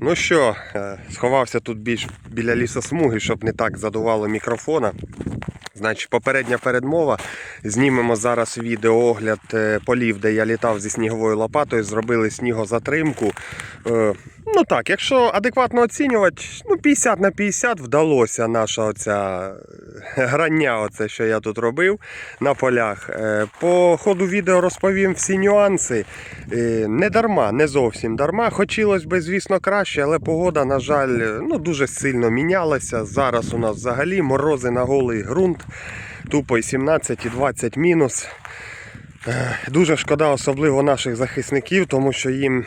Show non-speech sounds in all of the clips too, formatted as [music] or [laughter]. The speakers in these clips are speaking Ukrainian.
Ну що, е, сховався тут більш біля лісосмуги, щоб не так задувало мікрофона. Значить, попередня передмова. Знімемо зараз відеоогляд е, полів, де я літав зі сніговою лопатою, зробили снігозатримку. Ну так, якщо адекватно оцінювати, ну 50 на 50 вдалося наша оця е, грання, оце, що я тут робив на полях. Е, По ходу відео розповім всі нюанси. Е, Не дарма, не зовсім дарма. Хотілося б, звісно, краще, але погода, на жаль, ну, дуже сильно мінялася. Зараз у нас взагалі морози на голий ґрунт. Тупо і 17, і 20 мінус. Е, Дуже шкода, особливо наших захисників, тому що їм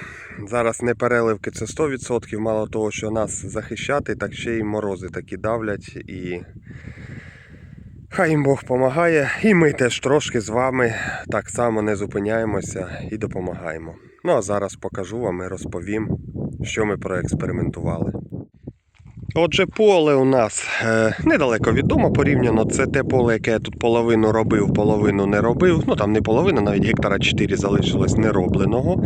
зараз не переливки це 100%. Мало того, що нас захищати, так ще й морози такі давлять. І хай їм Бог допомагає. І ми теж трошки з вами так само не зупиняємося і допомагаємо. Ну а зараз покажу вам і розповім, що ми проекспериментували. Отже, поле у нас е, недалеко від дому порівняно. Це те поле, яке я тут половину робив, половину не робив. Ну там не половина, навіть гектара 4 залишилось неробленого.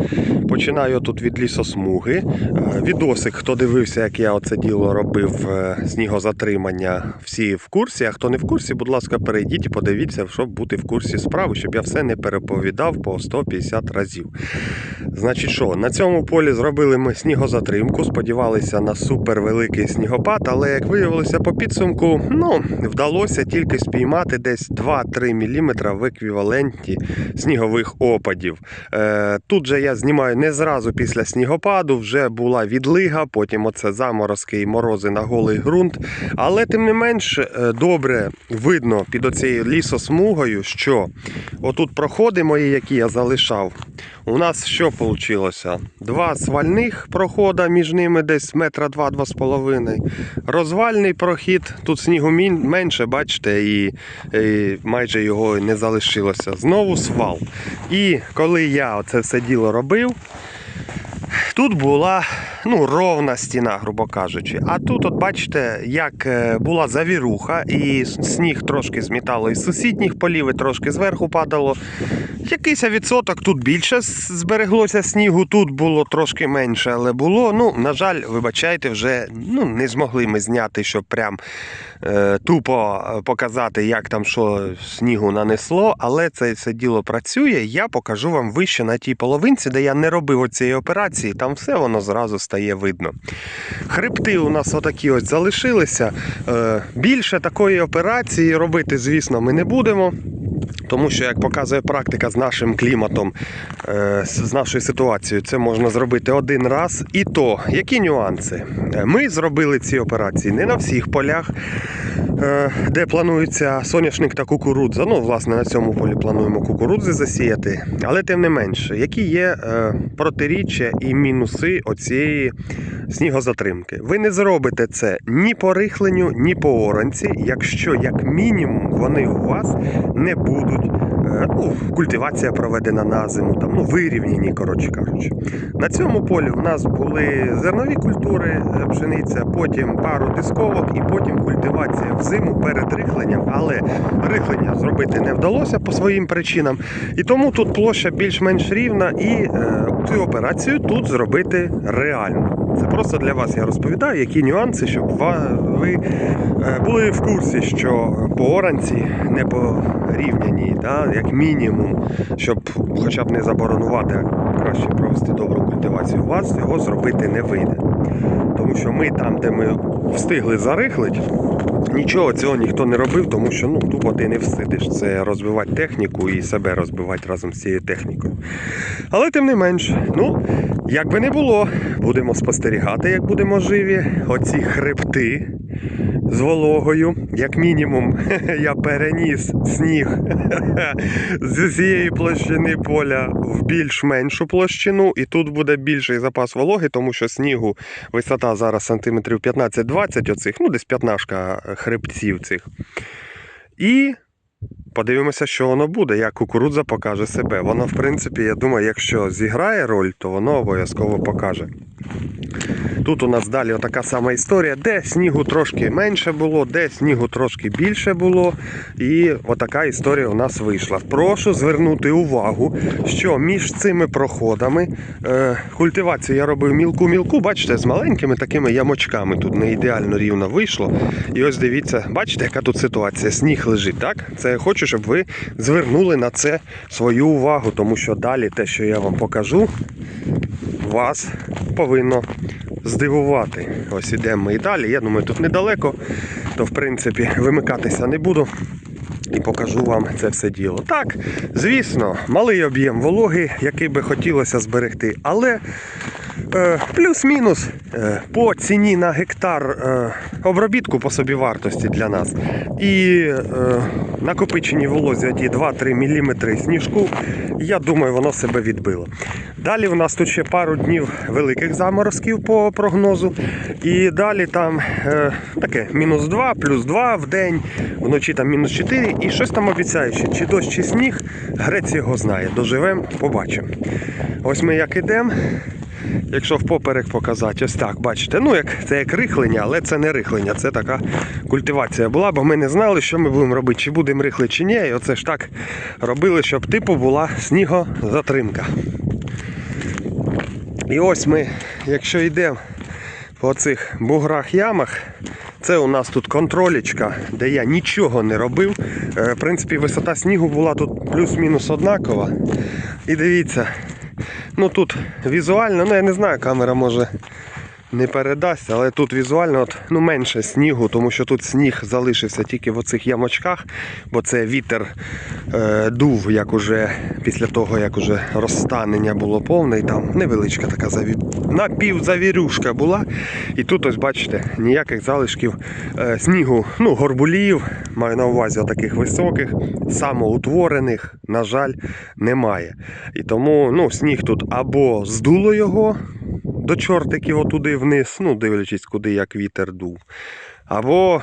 Починаю тут від лісосмуги. Е, відосик, хто дивився, як я оце діло робив, е, снігозатримання, всі в курсі. А хто не в курсі, будь ласка, перейдіть і подивіться, щоб бути в курсі справи, щоб я все не переповідав по 150 разів. Значить, що, на цьому полі зробили ми снігозатримку, сподівалися на супервеликий снігопад, але як виявилося по підсумку, ну, вдалося тільки спіймати десь 2-3 мм в еквіваленті снігових опадів. Е, тут же я знімаю не зразу після снігопаду, вже була відлига, потім оце заморозки і морози на голий ґрунт. Але тим не менш е, добре видно під оцією лісосмугою, що отут проходи мої, які я залишав, у нас що вийшло? Два свальних прохода, між ними десь метра два-два з половиною. Розвальний прохід, тут снігу менше, бачите, і, і майже його не залишилося. Знову свал. І коли я це все діло робив, Тут була ну, ровна стіна, грубо кажучи. А тут, от бачите, як е, була завіруха, і сніг трошки змітало із сусідніх полів, і трошки зверху падало. Якийсь відсоток тут більше збереглося снігу, тут було трошки менше, але було. Ну, на жаль, вибачайте, вже ну, не змогли ми зняти, щоб прям е, тупо е, показати, як там що снігу нанесло. Але це все діло працює. Я покажу вам вище на тій половинці, де я не робив оцієї операції. Там все воно зразу стає видно. Хребти у нас отакі ось залишилися. Е, більше такої операції робити, звісно, ми не будемо. Тому що, як показує практика з нашим кліматом, е, з нашою ситуацією, це можна зробити один раз. І то, які нюанси? Е, Ми зробили ці операції не на всіх полях, де планується соняшник та кукурудза. Ну, власне, на цьому полі плануємо кукурудзи засіяти. Але тим не менше, які є е, протиріччя і мінуси оцієї снігозатримки. Ви не зробите це ні по рихленню, ні по оранці, якщо як мінімум вони у вас не будуть. Е, Ну, культивація проведена на зиму, там, ну, вирівняні, коротше кажучи. На цьому полі в нас були зернові культури, е, пшениця, потім пару дисковок і потім культивація в зиму перед рихленням, але рихлення зробити не вдалося по своїм причинам. І тому тут площа більш-менш рівна, і е, цю операцію тут зробити реально. Це просто для вас я розповідаю, які нюанси, щоб ви е, були в курсі, що по не порівняні, да, як мінімум, щоб хоча б не заборонувати, а краще провести добру культивацію у вас, його зробити не вийде. Тому що ми там, де ми встигли зарихлить, нічого цього ніхто не робив, тому що ну, тупо ти не всидиш. Це розбивати техніку і себе розбивати разом з цією технікою. Але тим не менш, ну, як би не було, будемо спостерігати, як будемо живі. Оці хребти з вологою. Як мінімум, [laughs] я переніс сніг [laughs] з цієї площини поля в більш меншу площину, і тут буде більший запас вологи, тому що снігу висота зараз сантиметрів 15-20, оцих, ну десь п'ятнашка хребців цих. І Подивимося, що воно буде, як кукурудза покаже себе. Воно, в принципі, я думаю, якщо зіграє роль, то воно обов'язково покаже. Тут у нас далі така сама історія, де снігу трошки менше було, де снігу трошки більше було. І отака історія у нас вийшла. Прошу звернути увагу, що між цими проходами е, культивацію я робив мілку-мілку, бачите, з маленькими такими ямочками. Тут не ідеально рівно вийшло. І ось дивіться, бачите, яка тут ситуація. Сніг лежить, так? Це я хочу, щоб ви звернули на це свою увагу, тому що далі те, що я вам покажу, вас повинно здивувати. Ось ідемо ми і далі. Я думаю, тут недалеко, то в принципі вимикатися не буду. І покажу вам це все діло. Так, звісно, малий об'єм вологи, який би хотілося зберегти, але плюс-мінус е, по ціні на гектар е, обробітку по собівартості для нас і е, накопичені волозі ті 2-3 мм сніжку, я думаю, воно себе відбило. Далі у нас тут ще пару днів великих заморозків по прогнозу. І далі там е, таке мінус 2, плюс 2 в день, вночі там мінус 4 і щось там обіцяючи, чи дощ, чи сніг, грець його знає. Доживемо, побачимо. Ось ми як ідемо. Якщо впоперек показати, ось так, бачите, ну як це як рихлення, але це не рихлення, це така культивація була, бо ми не знали, що ми будемо робити, чи будемо рихли, чи ні. І оце ж так робили, щоб типу була снігозатримка. І ось ми, якщо йдемо по цих буграх ямах, це у нас тут контролічка, де я нічого не робив. Е, В принципі, висота снігу була тут плюс-мінус однакова. І дивіться, ну тут візуально, ну я не знаю, камера може не передасть, але тут візуально от, ну, менше снігу, тому що тут сніг залишився тільки в оцих ямочках, бо це вітер е, дув, як уже після того, як уже розстанення було повне, і там невеличка така заві... напівзавірюшка була. І тут ось бачите, ніяких залишків е, снігу, ну, горбулів, маю на увазі таких високих, самоутворених, на жаль, немає. І тому ну, сніг тут або здуло його до чортиків отуди вниз, ну дивлячись, куди як вітер дув. Або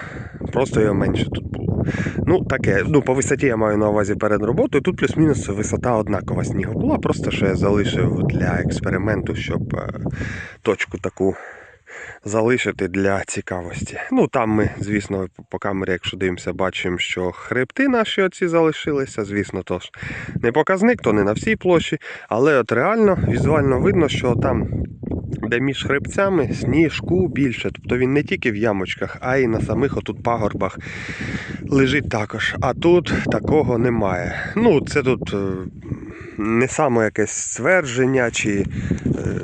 просто його менше тут було. Ну, таке, ну, по висоті я маю на увазі перед роботою. Тут плюс-мінус висота однакова снігу була. Просто що я залишив для експерименту, щоб е, точку таку залишити для цікавості. Ну, там ми, звісно, по камері, якщо дивимося, бачимо, що хребти наші оці залишилися. Звісно, тож не показник, то не на всій площі. Але от реально візуально видно, що там де між хребцями сніжку більше. Тобто він не тільки в ямочках, а й на самих отут пагорбах лежить також. А тут такого немає. Ну, це тут е, не саме якесь ствердження, чи е,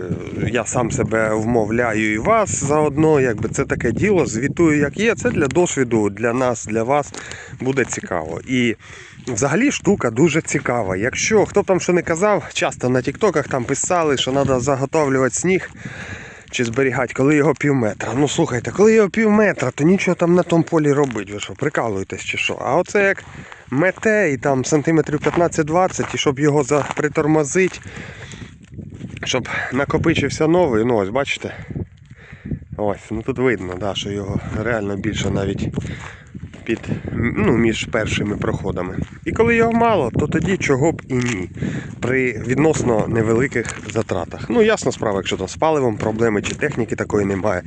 я сам себе вмовляю і вас заодно. Якби це таке діло, звітую, як є. Це для досвіду, для нас, для вас буде цікаво. І Взагалі штука дуже цікава. Якщо хто б там що не казав, часто на тіктоках там писали, що треба заготовлювати сніг чи зберігати, коли його пів метра. Ну слухайте, коли його пів метра, то нічого там на тому полі робить. Ви що, прикалуєтесь чи що? А оце як мете і там сантиметрів 15-20, і щоб його притормозити, щоб накопичився новий, ну ось бачите. Ось, ну тут видно, да, що його реально більше навіть під, ну, між першими проходами. І коли його мало, то тоді чого б і ні. При відносно невеликих затратах. Ну, ясна справа, якщо там з паливом проблеми чи техніки такої немає,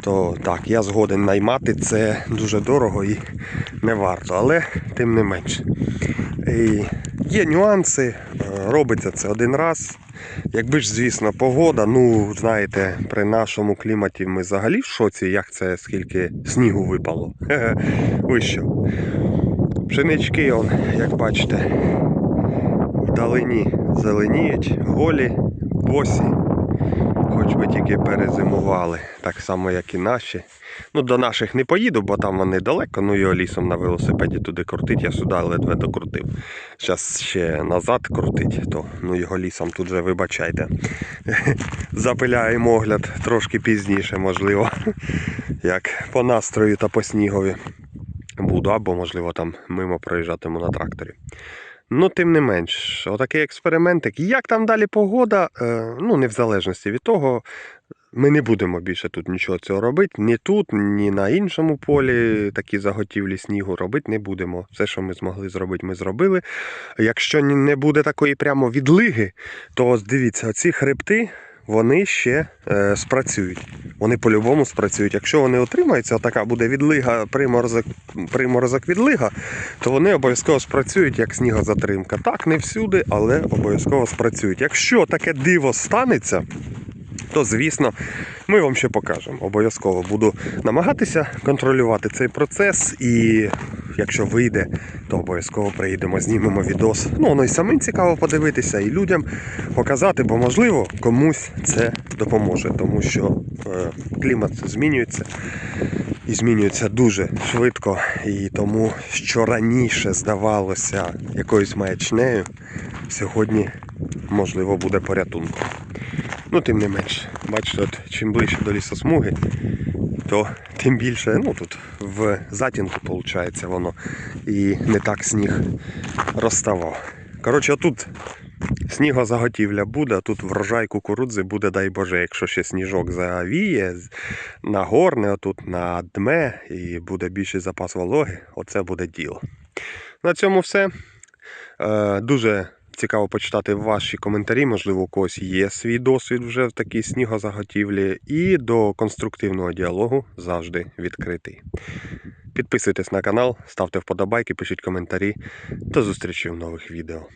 то так, я згоден наймати це дуже дорого і не варто, але тим не менше. І є нюанси, е, робиться це один раз. Якби ж, звісно, погода, ну, знаєте, при нашому кліматі ми взагалі в шоці, як це, скільки снігу випало. [laughs] Ви? Пшенички, он, як бачите, вдалині зеленіють, голі, босі, хоч би тільки перезимували, так само, як і наші. Ну, до наших не поїду, бо там вони далеко, ну його лісом на велосипеді туди крутить, я сюди ледве докрутив. Зараз ще назад крутить, то ну його лісом тут же вибачайте. [laughs] Запиляємо огляд трошки пізніше, можливо, [laughs] як по настрою та по снігові буду, або, можливо, там мимо проїжджатиму на тракторі. Ну, тим не менш, отакий експериментик. Як там далі погода, е, ну, не в залежності від того, ми не будемо більше тут нічого цього робити. Ні тут, ні на іншому полі такі заготівлі снігу робити не будемо. Все, що ми змогли зробити, ми зробили. Якщо не буде такої прямо відлиги, то дивіться, оці хребти, вони ще е, спрацюють. Вони по-любому спрацюють. Якщо вони отримаються, така буде відлига, приморозок, приморозок відлига, то вони обов'язково спрацюють як снігозатримка. Так, не всюди, але обов'язково спрацюють. Якщо таке диво станеться, то звісно ми вам ще покажемо. Обов'язково буду намагатися контролювати цей процес. І якщо вийде, то обов'язково приїдемо, знімемо відос. Ну, воно і самим цікаво подивитися, і людям показати, бо можливо комусь це допоможе, тому що е, клімат змінюється і змінюється дуже швидко. І тому, що раніше здавалося якоюсь маячнею, сьогодні можливо буде порятунком. Ну, тим не менш, бачите, от, чим ближче до лісосмуги, то тим більше, ну тут в затінку виходить воно і не так сніг розставав. Коротше, тут снігозаготівля буде, тут врожай кукурудзи буде, дай Боже, якщо ще сніжок завіє, нагорне отут на дме і буде більший запас вологи, оце буде діло. На цьому все. Е, дуже цікаво почитати ваші коментарі. Можливо, у когось є свій досвід вже в такій снігозаготівлі. І до конструктивного діалогу завжди відкритий. Підписуйтесь на канал, ставте вподобайки, пишіть коментарі. До зустрічі в нових відео.